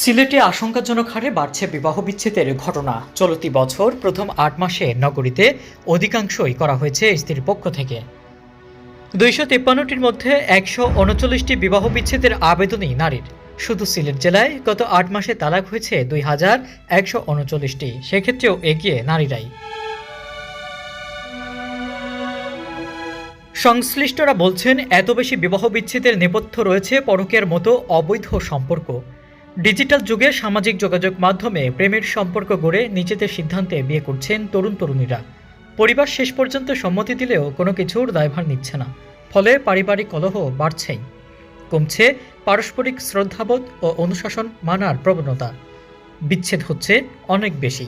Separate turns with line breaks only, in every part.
সিলেটে আশঙ্কাজনক হারে বাড়ছে বিবাহ বিচ্ছেদের ঘটনা। চলতি বছর প্রথম আট মাসে নগরীতে অধিকাংশই করা হয়েছে স্ত্রীর পক্ষ থেকে। দুইশো তিপ্পান্নটির মধ্যে একশো উনচল্লিশটি বিবাহ বিচ্ছেদের আবেদনই নারীর। শুধু সিলেট জেলায় গত আট মাসে তালাক হয়েছে দুই হাজার একশো উনচল্লিশটি। সেক্ষেত্রেও এগিয়ে নারীরাই। সংশ্লিষ্টরা বলছেন, এত বেশি বিবাহ বিচ্ছেদের নেপথ্য রয়েছে পরকের মতো অবৈধ সম্পর্ক। ডিজিটাল যুগে সামাজিক যোগাযোগ মাধ্যমে প্রেমের সম্পর্ক গড়ে নিজেদের সিদ্ধান্তে বিয়ে করছেন তরুণ তরুণীরা। পরিবার শেষ পর্যন্ত সম্মতি দিলেও কোনো কিছুর দায়ভার নিচ্ছে না। ফলে পারিবারিক কলহ বাড়ছেই। কমছে পারস্পরিক শ্রদ্ধাবোধ ও অনুশাসন মানার প্রবণতা। বিচ্ছেদ হচ্ছে অনেক বেশি।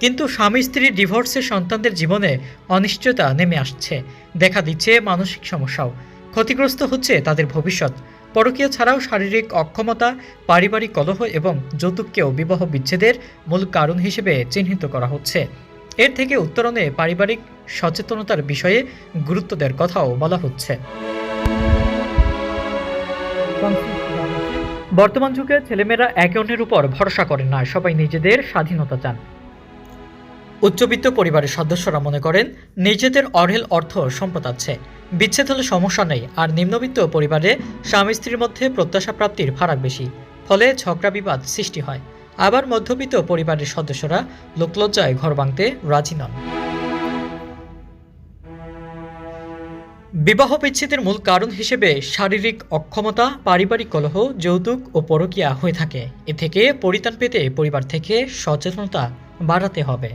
কিন্তু স্বামী স্ত্রীর ডিভোর্সে সন্তানদের জীবনে অনিশ্চয়তা নেমে আসছে। দেখা দিচ্ছে মানসিক সমস্যাও। ক্ষতিগ্রস্ত হচ্ছে তাদের ভবিষ্যৎ। পরকীয়া ছাড়াও শারীরিক অক্ষমতা, পারিবারিক কলহ এবং যৌতুককেও বিবাহ বিচ্ছেদের মূল কারণ হিসেবে চিহ্নিত করা হচ্ছে। এর থেকে উত্তরণে পারিবারিক সচেতনতার বিষয়ে গুরুত্ব দেওয়ার কথাও বলা হচ্ছে। বর্তমান যুগে ছেলেমেয়েরা একে অন্যের উপর ভরসা করেন না, সবাই নিজেদের স্বাধীনতা চান। উচ্চবিত্ত পরিবারের সদস্যরা মনে করেন, নিজেদের অঢেল অর্থ সম্পদ আছে। বিচ্ছেদ হলে সমস্যা নেই, আর নিম্নবিত্ত পরিবারে স্বামী স্ত্রীর মধ্যে প্রত্যাশা প্রাপ্তির ফারাক বেশি, ফলে ঝগড়া বিবাদ সৃষ্টি হয়। আবার মধ্যবিত্ত পরিবারের সদস্যরা লোকলজ্জায় ঘর ভাঙতে রাজি নন। বিবাহ বিচ্ছেদের মূল কারণ হিসেবে শারীরিক অক্ষমতা, পারিবারিক কলহ, যৌতুক ও পরকীয়া হয়ে থাকে। এ থেকে পরিত্রাণ পেতে পরিবার থেকে সচেতনতা বাড়াতে হবে।